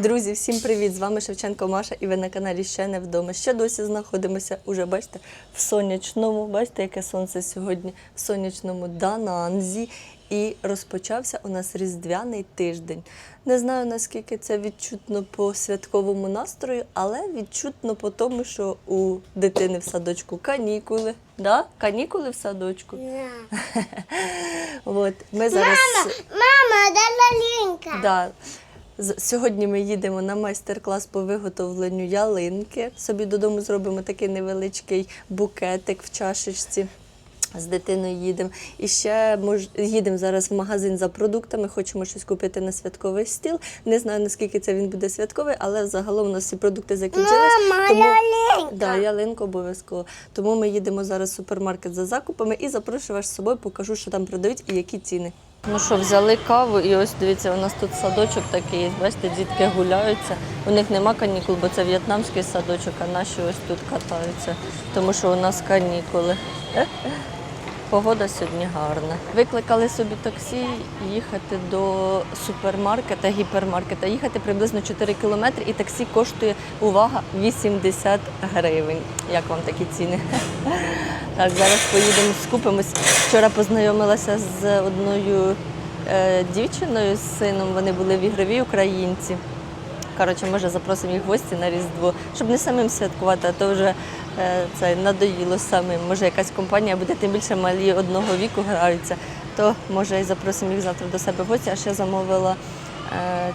Друзі, всім привіт! З вами Шевченко Маша, і ви на каналі ще не вдома. Ще досі знаходимося уже, бачите, в сонячному. Бачите, яке сонце сьогодні в сонячному Дананзі. І розпочався у нас різдвяний тиждень. Не знаю наскільки це відчутно по святковому настрою, але відчутно по тому, що у дитини в садочку канікули. Да? Канікули в садочку. Да. От ми зараз. Мама, дай лалінка. Да. Сьогодні ми їдемо на майстер-клас по виготовленню ялинки. Собі додому зробимо такий невеличкий букетик в чашечці. З дитиною їдемо. І ще мож... їдемо зараз в магазин за продуктами. Хочемо щось купити на святковий стіл. Не знаю наскільки це він буде святковий, але загалом у нас всі продукти закінчились. Мама, тому... лялинка. Да, ялинку обов'язково. Тому ми їдемо зараз в супермаркет за закупами і запрошую вас з собою, покажу, що там продають і які ціни. Ну що, взяли каву, і ось дивіться, у нас тут садочок такий, бачите, дітки гуляються. У них нема канікул, бо це в'єтнамський садочок, а наші ось тут катаються, тому що у нас канікули. Погода сьогодні гарна. Викликали собі таксі їхати до супермаркета, гіпермаркета. Їхати приблизно 4 кілометри, і таксі коштує увага 80 гривень. Як вам такі ціни? Так, зараз поїдемо, скупимось. Вчора познайомилася з одною е, дівчиною з сином. Вони були в ігровій українці. Коротше, може, запросимо їх в гості на Різдво, щоб не самим святкувати, а то вже е, це надоїло самим. Може, якась компанія буде, тим більше малі одного віку граються, то може і запросимо їх завтра до себе в гості. А ще замовила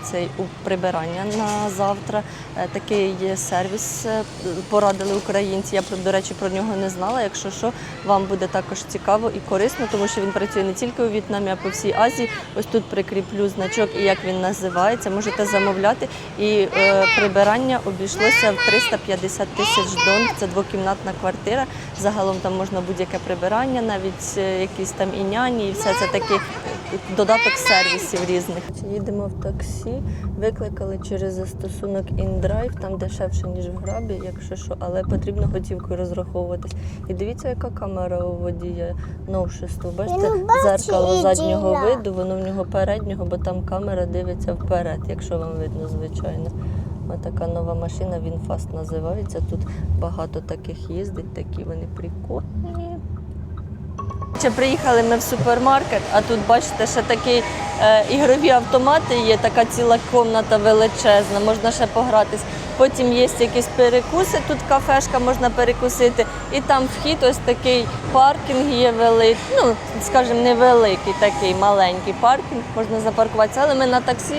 цей у прибирання на завтра. Е, такий сервіс, е, порадили українці. Я до речі про нього не знала. Якщо що, вам буде також цікаво і корисно, тому що він працює не тільки у В'єтнамі, а по всій Азії. Ось тут прикріплю значок і як він називається. Можете замовляти. І е, прибирання обійшлося в 350 тисяч дон. Це двокімнатна квартира. Загалом там можна будь-яке прибирання, навіть е, якісь там і няні, і все це такі додаток сервісів різних. Їдемо в таксі, викликали через застосунок InDrive, там дешевше, ніж в грабі, якщо що, але потрібно готівкою розраховуватись. І дивіться, яка камера у водія новшество. Бачите, бачу дзеркало заднього виду, воно в нього переднього, бо там камера дивиться вперед, якщо вам видно, звичайно. Ось така нова машина, він фаст називається. Тут багато таких їздить, такі вони прикольні. Ще приїхали ми в супермаркет, а тут бачите, ще такі е, ігрові автомати є, така ціла кімната величезна, можна ще погратись. Потім є якісь перекуси, тут кафешка можна перекусити. І там вхід, ось такий паркінг є великий, ну, скажімо, невеликий, такий маленький паркінг, можна запаркуватися. Але ми на таксі,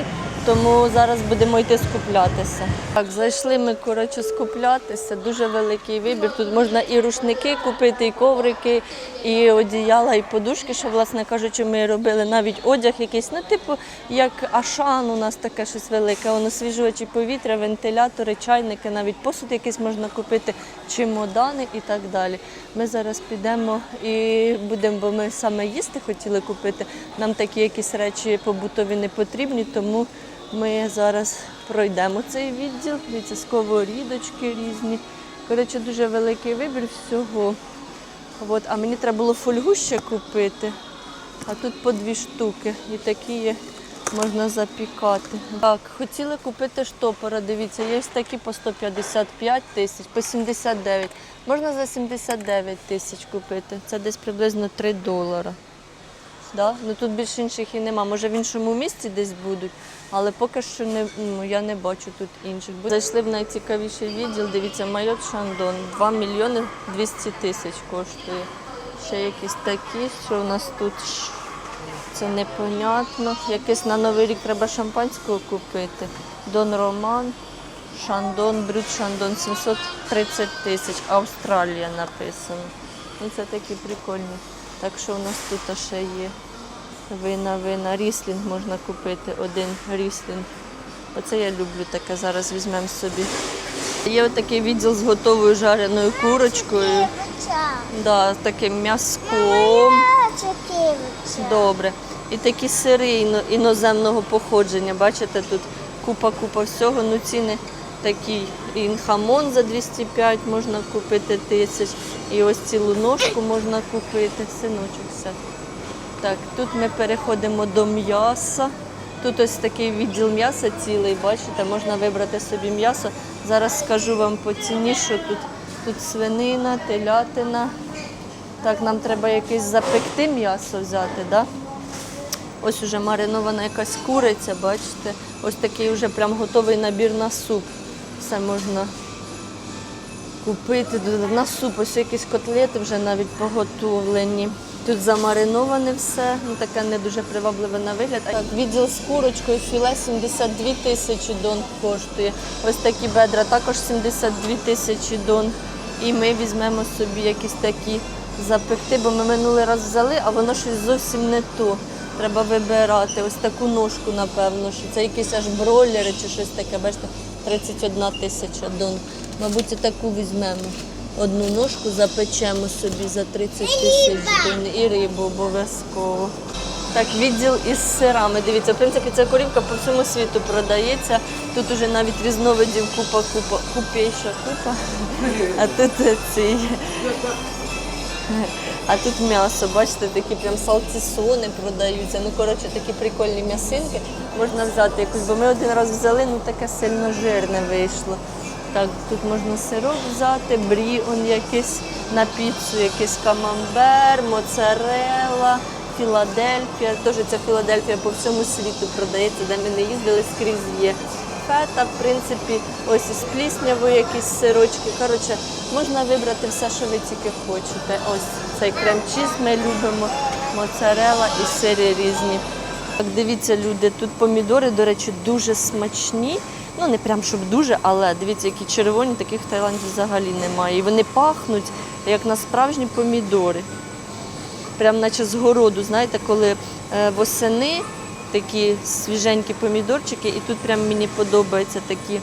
тому зараз будемо йти скуплятися. Так, зайшли ми коротше скуплятися. Дуже великий вибір. Тут можна і рушники купити, і коврики, і одіяла, і подушки, що, власне кажучи, ми робили навіть одяг якийсь, ну, типу, як Ашан, у нас таке щось велике. Воно свіжувачі повітря, вентилятори, чайники, навіть посуд якийсь можна купити, чемодани і так далі. Ми зараз підемо і будемо, бо ми саме їсти хотіли купити. Нам такі якісь речі побутові не потрібні, тому ми зараз пройдемо цей відділ. Дивіться, сковорідочки різні. Коротше, дуже великий вибір всього. От, а мені треба було фольгу ще купити. А тут по дві штуки. І такі є, можна запікати. Так, хотіли купити штопора. Дивіться, є такі по 155 тисяч, по 79. Можна за 79 тисяч купити. Це десь приблизно 3 долара. Да? Ну тут більше інших і нема. Може в іншому місці десь будуть, але поки що не, ну, я не бачу тут інших. Зайшли в найцікавіший відділ. Дивіться, майот Шандон. 2 мільйони 200 тисяч коштує. Ще якісь такі, що у нас тут це непонятно. Якесь на Новий рік треба шампанського купити. Дон Роман, Шандон, Брют Шандон 730 тисяч. Австралія написано. Ну, це такі прикольні. Так що у нас тут ще є вина, вина. Ріслінг можна купити, один ріслінг. Оце я люблю таке, зараз візьмемо собі. Є отакий відділ з готовою жареною курочкою, да, таким м'язком. Добре. І такі сири іноземного походження. Бачите, тут купа-купа всього. Ну, ціни такі. І хамон за 205 можна купити тисяч. І ось цілу ножку можна купити. Синочок все. Так, тут ми переходимо до м'яса. Тут ось такий відділ м'яса цілий, бачите, можна вибрати собі м'ясо. Зараз скажу вам по ціні, що тут, тут свинина, телятина. Так, нам треба якесь запекти м'ясо взяти, да? Ось уже маринована якась куриця, бачите? Ось такий вже прям готовий набір на суп. Все можна купити. На суп ось якісь котлети вже навіть поготовлені. Тут замариноване все, ну таке не дуже привабливе на вигляд. Так, відділ з курочкою філе 72 тисячі дон коштує. Ось такі бедра також 72 тисячі дон. І ми візьмемо собі якісь такі запекти, бо ми минулий раз взяли, а воно щось зовсім не то. Треба вибирати. Ось таку ножку, напевно, що це якісь аж бройлери чи щось таке. Бачите, 31 тисяча дон. Мабуть, і таку візьмемо. Одну ножку запечемо собі за 30 тисяч дон і рибу обов'язково. Так, відділ із сирами. Дивіться, в принципі, ця корівка по всьому світу продається. Тут уже навіть різновидів купа, купа, купейша купа. А тут ці. А тут м'ясо, бачите, такі прям салтісони продаються. Ну, коротше, такі прикольні м'ясинки. Можна взяти якусь, бо ми один раз взяли, ну таке сильно жирне вийшло. Так, тут можна сирок взяти, брі, он якийсь на піцу, якийсь камамбер, моцарелла, Філадельфія. Теж ця Філадельфія по всьому світу продається, де ми не їздили, скрізь є. Фета, в принципі, ось із пліснявою якісь сирочки. Коротше, можна вибрати все, що ви тільки хочете. Ось цей крем-чіз ми любимо, моцарелла і сири різні. Так, дивіться, люди, тут помідори, до речі, дуже смачні. Ну, не прям щоб дуже, але дивіться, які червоні, таких в Таїланді взагалі немає. І вони пахнуть, як на справжні помідори. Прям наче з городу, знаєте, коли е, восени такі свіженькі помідорчики, і тут прям мені подобаються такі.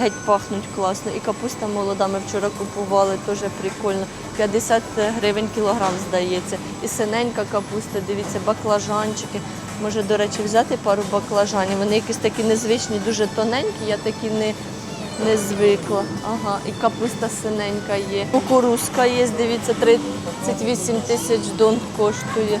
Геть пахнуть класно. І капуста молода ми вчора купували, теж прикольно. 50 гривень кілограм, здається. І синенька капуста, дивіться, баклажанчики. Може, до речі, взяти пару баклажанів. Вони якісь такі незвичні, дуже тоненькі, я такі не, не звикла. Ага, і капуста синенька є. Кукурузка є, дивіться, 38 тисяч дон коштує.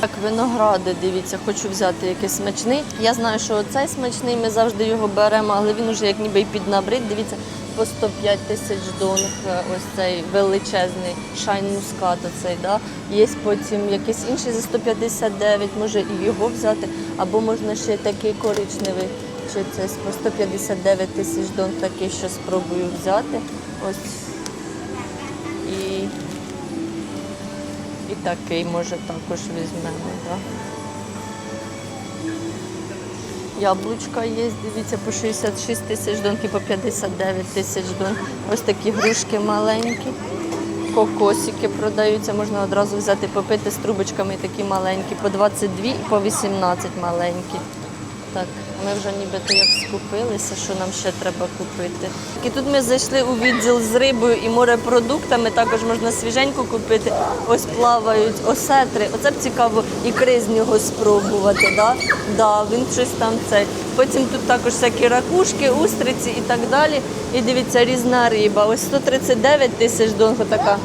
Так, виногради, дивіться, хочу взяти якийсь смачний. Я знаю, що оцей смачний, ми завжди його беремо, але він уже як ніби й піднабрид. Дивіться, по 105 тисяч донг, е, ось цей величезний шайн мускат оцей, да? Є потім якийсь інший за 159, може і його взяти, або можна ще такий коричневий, чи це по 159 тисяч донг такий, що спробую взяти. Ось. І і такий, може, також візьмемо. Да? Яблучка є, дивіться, по 66 тисяч донки, по 59 тисяч дон. Ось такі грушки маленькі. Кокосики продаються, можна одразу взяти, попити з трубочками такі маленькі, по 22 і по 18 маленькі. Так, ми вже нібито як скупилися, що нам ще треба купити. І тут ми зайшли у відділ з рибою і морепродуктами, також можна свіженьку купити. Ось плавають осетри. Оце б цікаво ікри з нього спробувати. Да? Да, він щось там цей. Потім тут також всякі ракушки, устриці і так далі. І дивіться, різна риба. Ось 139 тисяч донго така.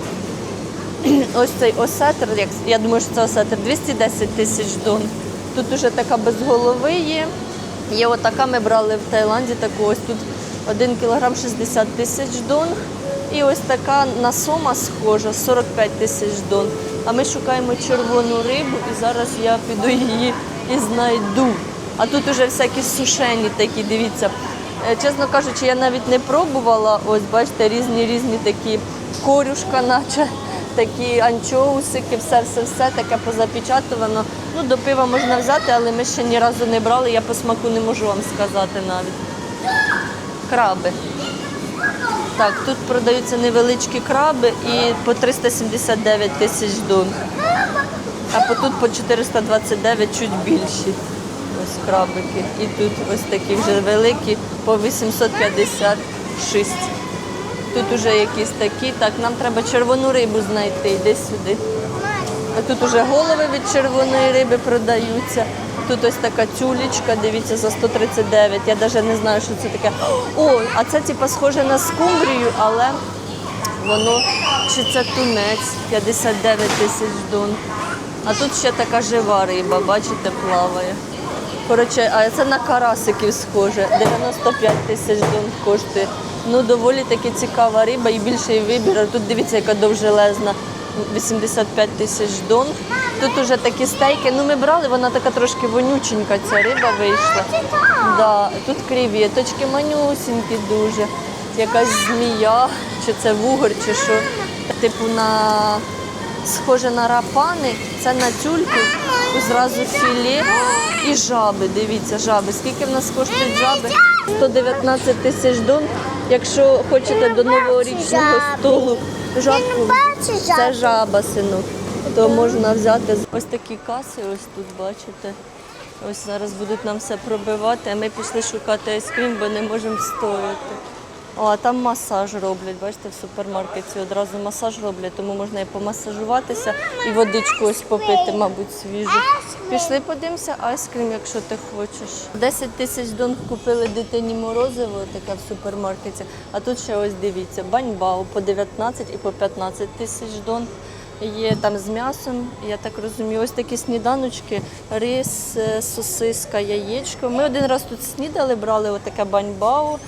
Ось цей осетр, я думаю, що це осетр, 210 тисяч дон. Тут уже така без голови є. Є отака, ми брали в Таїланді таку ось тут 1 кілограм 60 тисяч дон. І ось така на сома схожа 45 тисяч дон. А ми шукаємо червону рибу і зараз я піду її і знайду. А тут уже всякі сушені такі, дивіться. Е, Чесно кажучи, я навіть не пробувала. Ось бачите, різні різні такі корюшка, наче такі анчоусики, все, все, все таке позапечатувано. Ну, до пива можна взяти, але ми ще ні разу не брали. Я по смаку не можу вам сказати навіть. Краби. Так, тут продаються невеличкі краби і по 379 тисяч дон. А по тут по 429 чуть більші. Ось крабики. І тут ось такі вже великі по 856. Тут уже якісь такі. Так, нам треба червону рибу знайти. Йди сюди. А тут уже голови від червоної риби продаються. Тут ось така тюлечка, дивіться, за 139. Я навіть не знаю, що це таке. О, а це типа схоже на скумбрію, але воно чи це тунець 59 тисяч дон. А тут ще така жива риба, бачите, плаває. Коротше, а це на карасиків схоже. 95 тисяч дон коштує. Ну, доволі таки цікава риба і більший вибір. Тут дивіться, яка довжелезна. 85 тисяч дон. Тут уже такі стейки. Ну, ми брали, вона така трошки вонюченька, ця риба вийшла. Да, тут креветочки манюсінькі дуже. Якась змія, чи це вугор, чи що. Типу на схоже на рапани, це на тюльку, зразу філе і жаби. Дивіться, жаби. Скільки в нас коштують жаби? 119 тисяч дон. Якщо хочете до новорічного столу жабку, це жаба, синок. То можна взяти ось такі каси, ось тут бачите. Ось зараз будуть нам все пробивати, а ми пішли шукати айскрім, бо не можемо стояти. О, там масаж роблять. Бачите, в супермаркеті одразу масаж роблять, тому можна і помасажуватися, і водичку ось попити, мабуть, свіжу. Пішли подивимося, айскрім, якщо ти хочеш. 10 тисяч дон купили дитині морозиво, таке в супермаркеті. А тут ще ось дивіться, баньбау по 19 і по 15 тисяч дон. Є там з м'ясом, я так розумію, ось такі сніданочки, рис, е, сосиска, яєчко. Ми один раз тут снідали, брали отаке баньбау.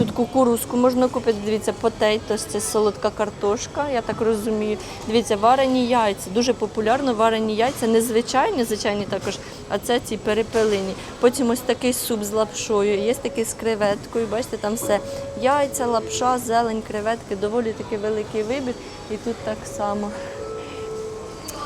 Тут кукурузку можна купити. Дивіться, потейтос, це солодка картошка, я так розумію. Дивіться, варені яйця. Дуже популярно варені яйця, не звичайні, звичайні також, а це ці перепелині. Потім ось такий суп з лапшою, є такий з креветкою. Бачите, там все яйця, лапша, зелень, креветки, доволі такий великий вибір. І тут так само.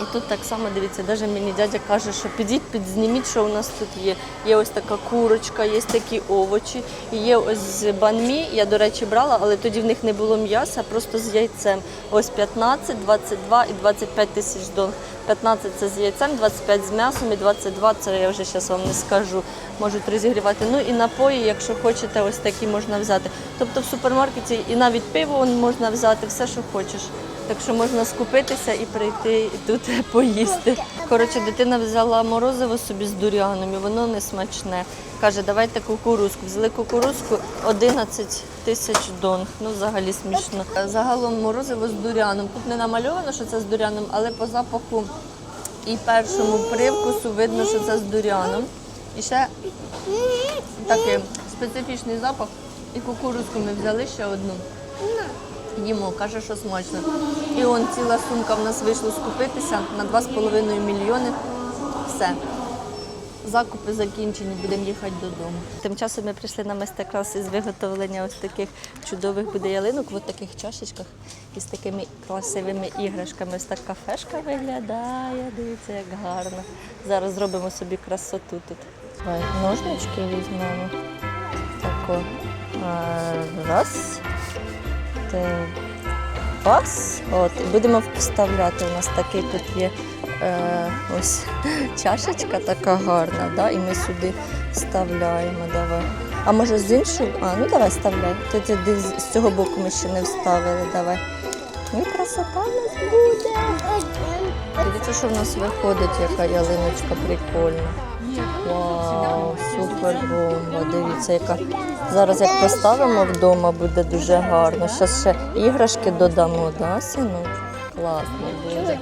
І тут так само дивіться, навіть мені дядя каже, що підіть, підзніміть, що у нас тут є. Є ось така курочка, є такі овочі, і є ось з банмі. Я, до речі, брала, але тоді в них не було м'яса, просто з яйцем. Ось 15, 22 і 25 тисяч дон. 15 це з яйцем, 25 з м'ясом і 22 це я вже зараз вам не скажу. Можуть розігрівати. Ну і напої, якщо хочете, ось такі можна взяти. Тобто в супермаркеті і навіть пиво можна взяти, все, що хочеш. Так що можна скупитися і прийти і тут поїсти. Коротше, дитина взяла морозиво собі з дуріаном, і воно не смачне. Каже, давайте кукурузку. Взяли кукурузку 11 тисяч дон. Ну, взагалі смішно. Загалом морозиво з дуріаном. Тут не намальовано, що це з дуріаном, але по запаху і першому привкусу видно, що це з дуріаном. І ще такий специфічний запах. І кукурузку ми взяли ще одну. Їмо, каже, що смачно. І он ціла сумка в нас вийшло скупитися на 2,5 мільйони. Все. Закупи закінчені, будемо їхати додому. Тим часом ми прийшли на майстер-клас із виготовлення ось таких чудових буде ялинок в таких чашечках із такими красивими іграшками. Ось так кафешка виглядає. Дивіться, як гарно. Зараз зробимо собі красоту тут. Ножнички візьмемо. Тако. А, Раз. Бас. От, будемо вставляти. У нас такий тут є е, ось чашечка така гарна, да? і ми сюди вставляємо. Давай. А може з іншого? А, ну давай вставляй. Тут з цього боку ми ще не вставили. Давай. Ну красота в нас буде. Дивіться, що в нас виходить, яка ялиночка прикольна. Вау, супер бомба. Дивіться, яка. Зараз як поставимо вдома, буде дуже гарно. Зараз ще іграшки додамо, да, синок? Класно буде.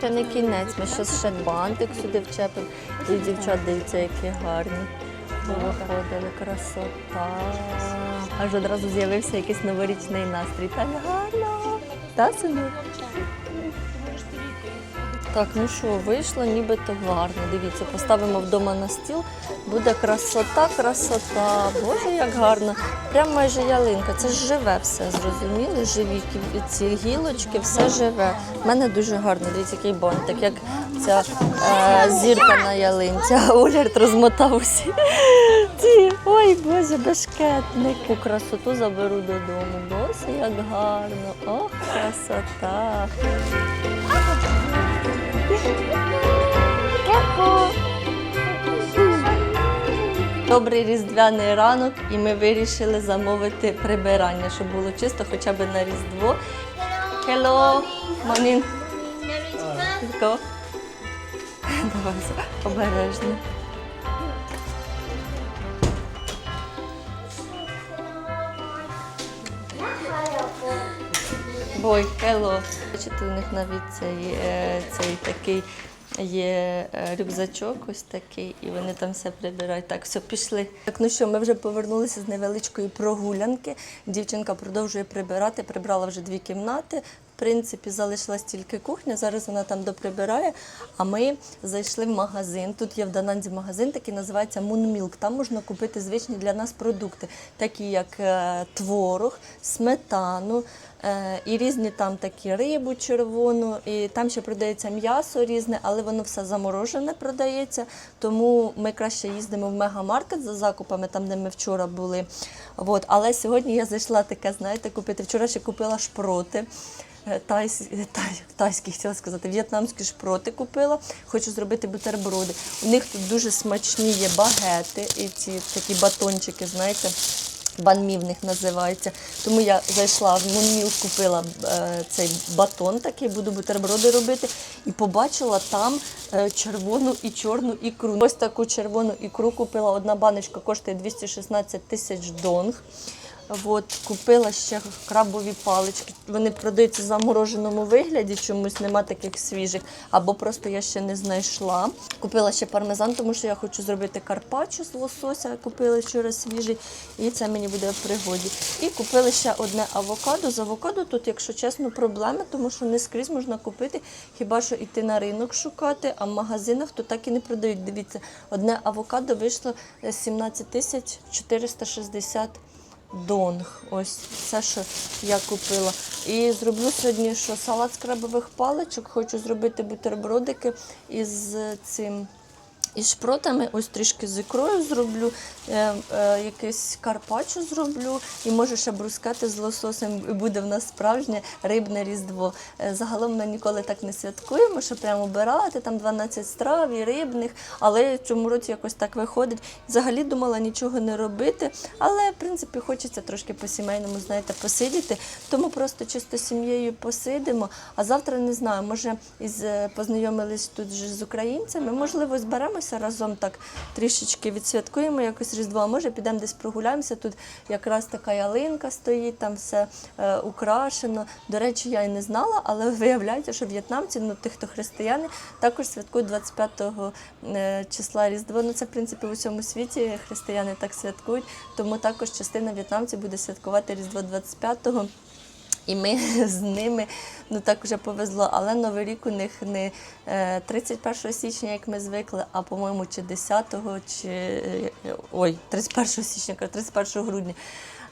Це не кінець, ми ще ще бантик сюди вчепимо. І дівчат, дивіться, які гарні. Виходили, красота. Аж одразу з'явився якийсь новорічний настрій. Так гарно. Та, синок? Так, ну що, вийшло нібито гарно. Дивіться, поставимо вдома на стіл. Буде красота, красота. Боже, як гарно. Прям майже ялинка. Це ж живе все, зрозуміли? Живі ці гілочки, все живе. У мене дуже гарно. Дивіться, який бантик, як ця е, зірка на ялинці. Олярд розмотав усі. Ці, ой, Боже, бешкетнику. Красоту заберу додому. Боже, як гарно. Ох, красота. Добрий різдвяний ранок, і ми вирішили замовити прибирання, щоб було чисто хоча б на Різдво. Hello, morning. Go. Давай обережно. Бой, hello. Бачите, у них навіть цей, е, цей такий є е, рюкзачок ось такий, і вони там все прибирають. Так, все, пішли. Так, ну що, ми вже повернулися з невеличкої прогулянки. Дівчинка продовжує прибирати, прибрала вже дві кімнати. Принципі, залишилась тільки кухня. Зараз вона там доприбирає. А ми зайшли в магазин. Тут є в Дананзі магазин, такий називається Moon. Там можна купити звичні для нас продукти, такі як е, творог, сметану. Е, І різні там такі рибу червону, і там ще продається м'ясо різне, але воно все заморожене продається. Тому ми краще їздимо в мегамаркет за закупами, там де ми вчора були. От. Але сьогодні я зайшла таке, знаєте, купити. Вчора ще купила шпроти. Е, Тайсь, тай, хотіла сказати, в'єтнамські шпроти купила. Хочу зробити бутерброди. У них тут дуже смачні є багети і ці такі батончики, знаєте. Банмі в них називається. Тому я зайшла в Мунміл, купила е, цей батон такий, буду бутерброди робити. І побачила там е, червону і чорну ікру. Ось таку червону ікру купила. Одна баночка коштує 216 тисяч донг. От, купила ще крабові палички. Вони продаються в замороженому вигляді, чомусь нема таких свіжих, або просто я ще не знайшла. Купила ще пармезан, тому що я хочу зробити карпаччо з лосося. Купила вчора свіжий, і це мені буде в пригоді. І купили ще одне авокадо. З авокадо тут, якщо чесно, проблеми, тому що не скрізь можна купити, хіба що йти на ринок шукати, а в магазинах то так і не продають. Дивіться, одне авокадо вийшло е, 17 тисяч 460 донг. Ось це, що я купила. І зроблю сьогодні що салат з крабових паличок. Хочу зробити бутербродики із цим. Із шпротами, ось трішки з ікрою зроблю, е, е, якийсь карпаччо зроблю, і може ще брускати з лососем. І буде в нас справжнє рибне різдво. Е, загалом ми ніколи так не святкуємо, що прямо обирати там 12 страв і рибних, але цьому році якось так виходить. Взагалі думала нічого не робити, але в принципі хочеться трошки по-сімейному, знаєте, посидіти. Тому просто чисто сім'єю посидимо. А завтра не знаю, може із е, познайомились тут же з українцями. Можливо, зберемося разом так трішечки відсвяткуємо якось Різдво. Може підемо десь прогуляємося. Тут якраз така ялинка стоїть, там все е, украшено. До речі, я і не знала, але виявляється, що в'єтнамці, ну тих, хто християни, також святкують 25 е, числа Різдво. Ну це в принципі в усьому світі християни так святкують. Тому також частина в'єтнамців буде святкувати Різдво 25-го. І ми з ними ну так вже повезло. Але Новий рік у них не е, 31 січня, як ми звикли, а по-моєму, чи 10-го, чи е, ой, 31 січня, кажу, 31 грудня.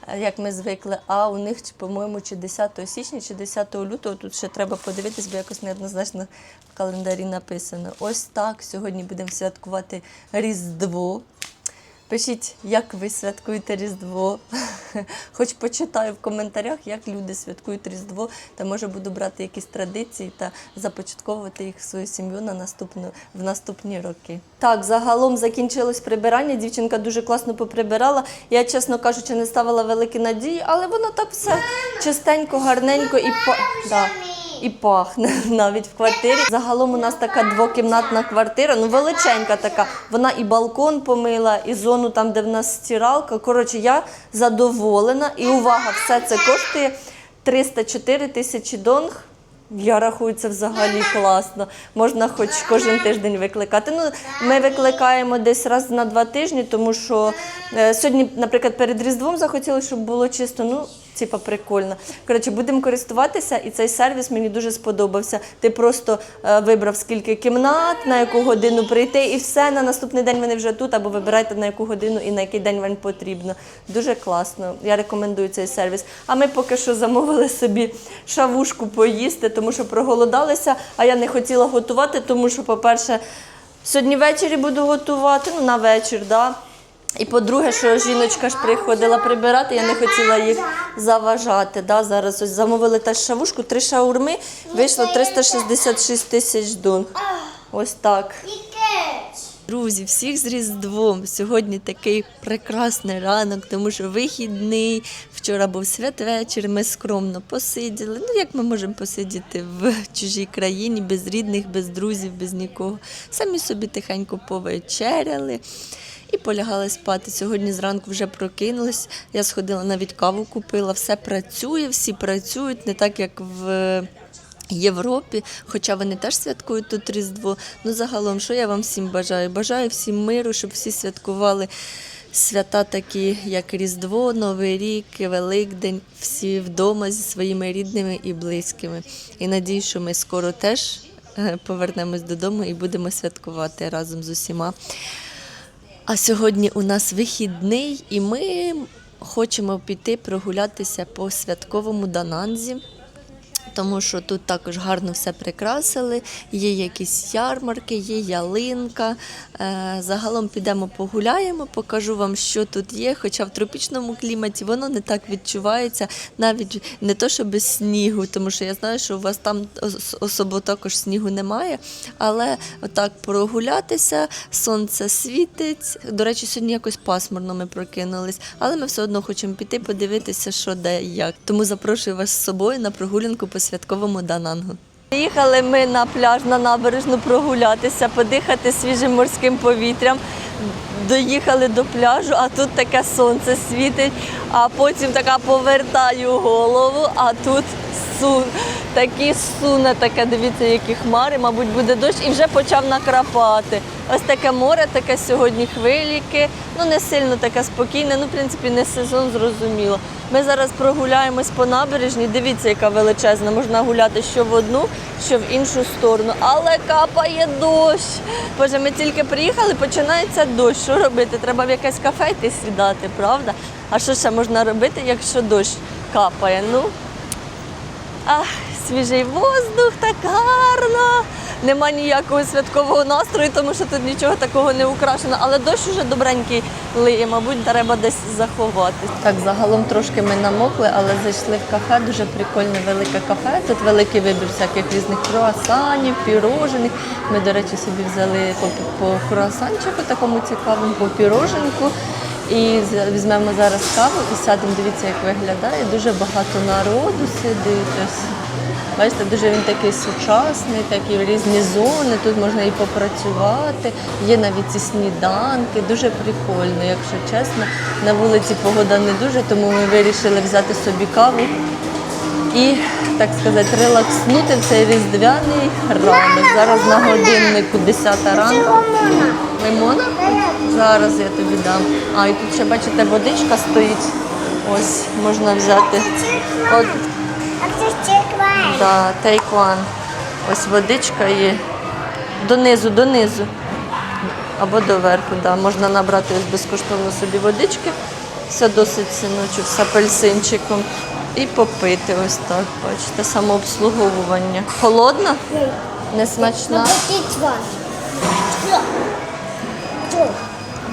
е, Як ми звикли, а у них, по-моєму, чи 10 січня, чи 10 лютого, тут ще треба подивитись, бо якось неоднозначно в календарі написано. Ось так. Сьогодні будемо святкувати Різдво. Пишіть, як ви святкуєте Різдво. Хоч почитаю в коментарях, як люди святкують Різдво, та може буду брати якісь традиції та започатковувати їх в свою сім'ю на наступну, в наступні роки. Так, загалом закінчилось прибирання. Дівчинка дуже класно поприбирала. Я, чесно кажучи, не ставила великі надії, але воно так все чистенько, гарненько і па... да. І пахне навіть в квартирі. Загалом у нас така двокімнатна квартира, ну величенька така. Вона і балкон помила, і зону там, де в нас стиралка. Коротше, я задоволена. І увага, все це коштує 304 тисячі донг. Я рахую, це взагалі класно. Можна хоч кожен тиждень викликати. Ну, ми викликаємо десь раз на два тижні, тому що е, сьогодні, наприклад, перед Різдвом захотіли, щоб було чисто. Ну, типа прикольно. Коротше, будемо користуватися, і цей сервіс мені дуже сподобався. Ти просто е, вибрав скільки кімнат, на яку годину прийти, і все на наступний день вони вже тут, або вибирайте на яку годину і на який день вам потрібно. Дуже класно. Я рекомендую цей сервіс. А ми поки що замовили собі шавушку поїсти, тому що проголодалися, а я не хотіла готувати, тому що, по-перше, сьогодні ввечері буду готувати, ну на вечір, да. І по-друге, що жіночка ж приходила прибирати, я не хотіла їх заважати. Да? Зараз ось замовили та шавушку, три шаурми, вийшло 366 тисяч дун. Ось так. Друзі, всіх з Різдвом. Сьогодні такий прекрасний ранок, тому що вихідний. Вчора був святвечір, ми скромно посиділи. Ну, як ми можемо посидіти в чужій країні, без рідних, без друзів, без нікого. Самі собі тихенько повечеряли. І полягали спати. Сьогодні зранку вже прокинулись. Я сходила навіть каву купила, все працює, всі працюють, не так як в Європі, хоча вони теж святкують тут Різдво. Ну, загалом, що я вам всім бажаю? Бажаю всім миру, щоб всі святкували свята такі, як Різдво, Новий рік, Великдень, всі вдома зі своїми рідними і близькими. І надію, що ми скоро теж е, повернемось додому і будемо святкувати разом з усіма. А сьогодні у нас вихідний, і ми хочемо піти прогулятися по святковому Дананзі. Тому що тут також гарно все прикрасили, є якісь ярмарки, є ялинка. Е, Загалом підемо погуляємо, покажу вам, що тут є. Хоча в тропічному кліматі воно не так відчувається, навіть не то, що без снігу, тому що я знаю, що у вас там особо також снігу немає. Але отак прогулятися, сонце світить. До речі, сьогодні якось пасмурно ми прокинулись, але ми все одно хочемо піти подивитися, що де і як. Тому запрошую вас з собою на прогулянку по святковому Данангу. Приїхали ми на пляж на набережну прогулятися, подихати свіжим морським повітрям. Доїхали до пляжу, а тут таке сонце світить, а потім така повертаю голову, а тут сун, такі суне, таке, дивіться, які хмари, мабуть, буде дощ і вже почав накрапати. Ось таке море, таке сьогодні хвиліки. Ну не сильно таке спокійне, ну в принципі не сезон, зрозуміло. Ми зараз прогуляємось по набережні. Дивіться, яка величезна. Можна гуляти що в одну, що в іншу сторону. Але капає дощ. Боже, ми тільки приїхали, починається дощ. Що робити? Треба в якесь кафе йти сідати, правда? А що ще можна робити, якщо дощ капає? Ну, Ах, свіжий воздух, так гарно. Нема ніякого святкового настрою, тому що тут нічого такого не украшено. Але дощ уже добренький лиє, мабуть, треба десь заховатись. Так, загалом трошки ми намокли, але зайшли в кафе, дуже прикольне велике кафе. Тут великий вибір всяких різних круасанів, пірожених. Ми, до речі, собі взяли по, по круасанчику такому цікавому, по піроженку. І візьмемо зараз каву і сядемо, дивіться, як виглядає. Дуже багато народу сидить. Ось. Бачите, дуже він такий сучасний, такі різні зони. Тут можна і попрацювати. Є навіть і сніданки. Дуже прикольно, якщо чесно. На вулиці погода не дуже, тому ми вирішили взяти собі каву і, так сказати, релакснути в цей різдвяний ранок. Зараз на годиннику 10 ранку. Лимона. Зараз я тобі дам. А, і тут ще, бачите, водичка стоїть. Ось, можна взяти. От, А це чеквай. да, take one. Ось водичка є. Донизу, донизу. Або доверху, да. Можна набрати ось безкоштовно собі водички. Все досить синочок з апельсинчиком. І попити ось так, бачите, самообслуговування. Холодна? Не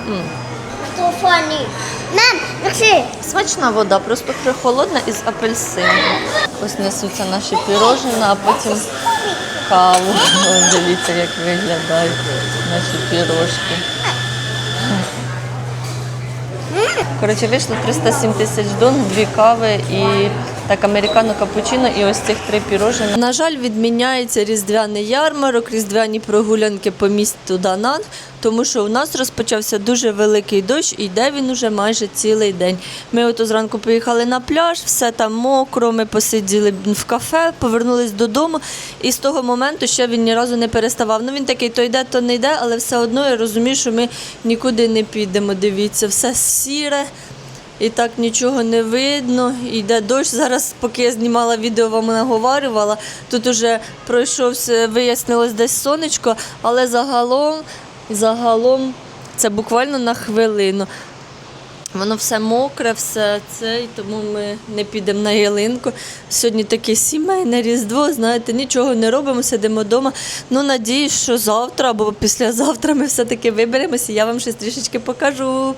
А. Мам, Максим. Смачна вода, просто холодна із апельсину. Ось несуться наші пірожина, а потім каву. Дивіться, як виглядають наші пірожки. Коротше, вийшло 307 тисяч дон, дві кави і так американо капучино і ось цих три пірожина. На жаль, відміняється різдвяний ярмарок, різдвяні прогулянки по місту Данан, тому що у нас розпочався дуже великий дощ і йде він уже майже цілий день. Ми ото зранку поїхали на пляж, все там мокро, ми посиділи в кафе, повернулись додому, і з того моменту ще він ні разу не переставав. Ну він такий, то йде, то не йде, але все одно я розумію, що ми нікуди не підемо. Дивіться, все сіре. І так нічого не видно. Йде дощ. Зараз, поки я знімала відео, вам наговарювала. Тут уже пройшовся, вияснилось десь сонечко, але загалом, загалом це буквально на хвилину. Воно все мокре, все це, і тому ми не підемо на ялинку. Сьогодні таке сімейне різдво, знаєте, нічого не робимо, сидимо вдома. Ну, надіюсь, що завтра або післязавтра ми все-таки виберемося, я вам щось трішечки покажу.